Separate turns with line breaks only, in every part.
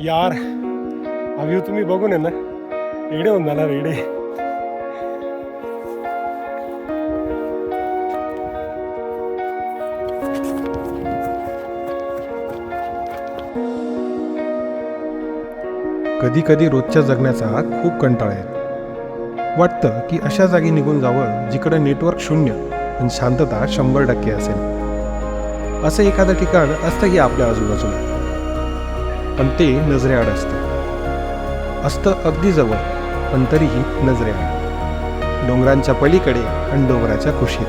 यार हा व्ह्यू तुम्ही बघून आहे ना. रेडे होऊन जाणार रेडे
कधी कधी रोजच्या जगण्याचा खूप कंटाळा येतो. वाटतं की अशा जागी निघून जावं जिकडे नेटवर्क शून्य आणि शांतता शंभर टक्के असेल. असं एखादं ठिकाण असतं की आपल्या आजूबाजूला. पण ते नजरेआड असतं. असतं अगदी जवळ पण तरीही नजरेआड. डोंगरांच्या पलीकडे आणि डोंगराच्या कुशीत.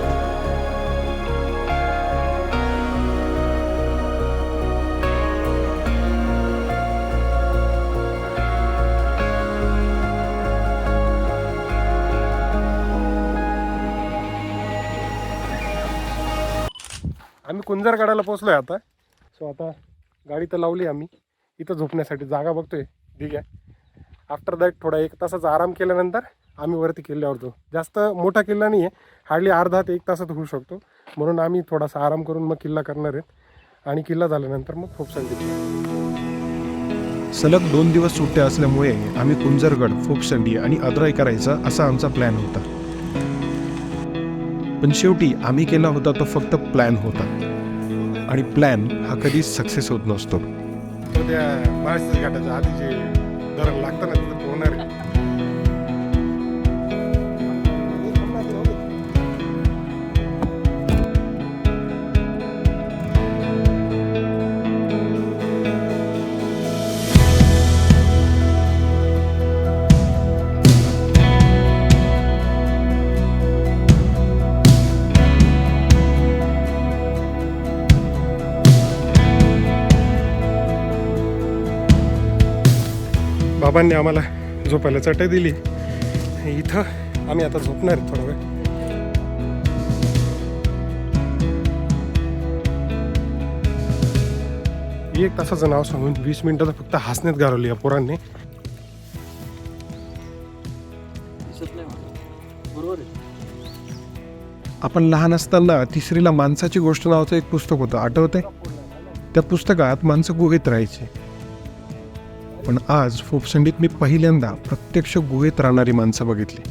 आम्ही कुंजरगडाला पोचलोय आता. सो आता गाडी तर लावली आम्ही. इथं झोपण्यासाठी जागा बघतोय. ठीक आहे. आफ्टर दॅट थोडा एक तासाचा आराम केल्यानंतर आम्ही वरती किल्ल्यावर जाऊ. जास्त मोठा किल्ला नाही आहे हार्डली अर्धा ते एक तासात होऊ शकतो. म्हणून आम्ही थोडासा आराम करून मग किल्ला करणार आहेत. आणि किल्ला झाल्यानंतर मग फोपसंडी
सलग दोन दिवस सुट्ट्या असल्यामुळे आम्ही कुंजरगड फोपसंडी आणि अद्राय करायचा असा आमचा प्लॅन होता. पण शेवटी आम्ही केला होता तो फक्त प्लॅन होता. आणि प्लॅन हा कधीच सक्सेस होत नसतो.
त्या महाराष्ट्र घाटाच्या आधी जे धरण लागतं ना तिथं पोहणार बाबांनी आम्हाला झोपायला चटई दिली. इथं आम्ही आता झोपणार आहे थोडा वेळ. एक तासाचं नाव सांगून वीस मिनिटाचं फक्त हसण्यात घालवली या पोरांनी.
आपण लहान असताना तिसरीला माणसाची गोष्ट नावाचं एक पुस्तक होतं. आठवतंय? त्या पुस्तकात माणसं गुहेत राहायची. पण आज फोपसंडीत मी पहिल्यांदा प्रत्यक्ष गुहेत राहणारी माणसं बघितली.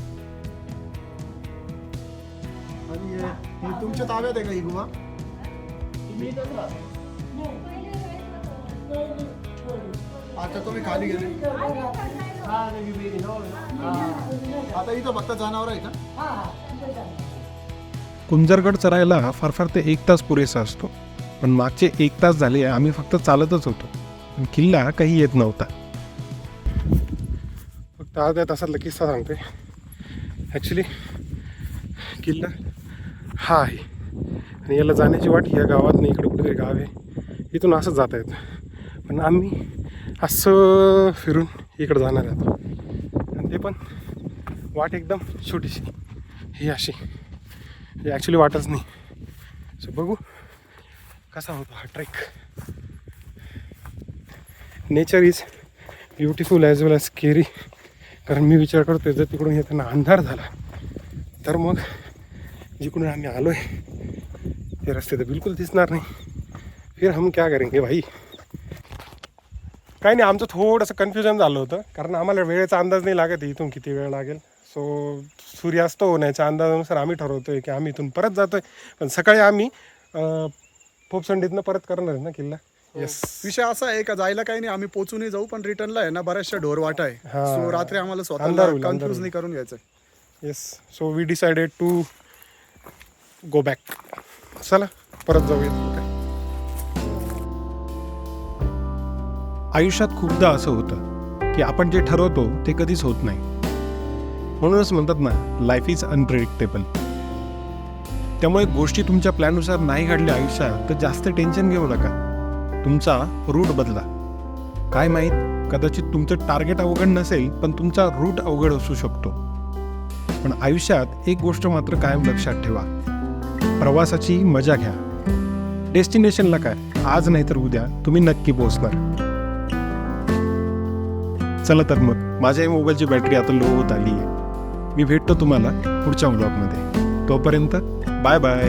तुमच्या ताब्यात आहे का ही गुहा? आता तुम्ही खाली गेले. आता इथं फक्त जनावर आहे का
कुंजरगड चरायला फार फार ते एक तास पुरेसा असतो. पण मागचे एक तास झाले आम्ही फक्त चालतच होतो. पण किल्ला काही येत नव्हता.
तर अर्ध्या तासातला किस्सा सांगते ॲक्च्युली किल्ला हा आहे. आणि याला जाण्याची वाट या गावात नाही इकडे कुठेतरी गाव आहे. इथून असंच जाता येतं. पण आम्ही असं फिरून इकडं जाणार आहोत आणि ते पण वाट एकदम छोटीशी. ही अशी. ही ॲक्च्युली वाटच नाही. सो बघू कसा होतो हा trek nature is beautiful as well as carry कारण मी विचार करतोय जर तिकडून येताना अंधार झाला तर मग जिकडून आम्ही आलो आहे ते रस्ते तर बिलकुल दिसणार नाही. फिर हम क्या करेंगे भाई? काही नाही आमचं थोडंसं कन्फ्युजन झालं होतं कारण आम्हाला वेळेचा अंदाज नाही लागत इथून किती वेळ लागेल. सो सूर्यास्त होण्याच्या अंदाजानुसार आम्ही ठरवतो आहे की आम्ही इथून परत जातो आहे पण सकाळी आम्ही फोपसंडीतनं परत करणार आहे ना किल्ला? येस
विषय असा आहे का जायला काही नाही आम्ही पोचूनही जाऊ पण रिटर्नला आहे ना बऱ्याचशा ढोर वाटा आहे.
हा.
सो रात्री आम्हाला
अंधार
स्वतःला
होईल, अंधार
कन्फ्युज. नाही करून घ्यायचं
yes so we decided to go back चला परत जाऊया.
आयुष्यात खूपदा असं होतं की आपण जे ठरवतो ते कधीच होत नाही. म्हणूनच म्हणतात ना लाईफ इज अनप्रिडिक्टेबल त्यामुळे गोष्टी तुमच्या प्लॅननुसार नाही घडल्या आयुष्यात तर जास्त टेन्शन घेऊ नका. तुमचा रूट बदला. काय माहीत कदाचित तुमचं टार्गेट अवघड नसेल पण तुमचा रूट अवघड असू शकतो. पण आयुष्यात एक गोष्ट मात्र कायम लक्षात ठेवा. प्रवासाची मजा घ्या. डेस्टिनेशनला काय? आज नाही तर उद्या तुम्ही नक्की पोहोचणार. चला तर मग माझ्या मोबाईलची बॅटरी आता लो होत आली आहे मी भेटतो तुम्हाला पुढच्या ब्लॉगमध्ये तोपर्यंत बाय बाय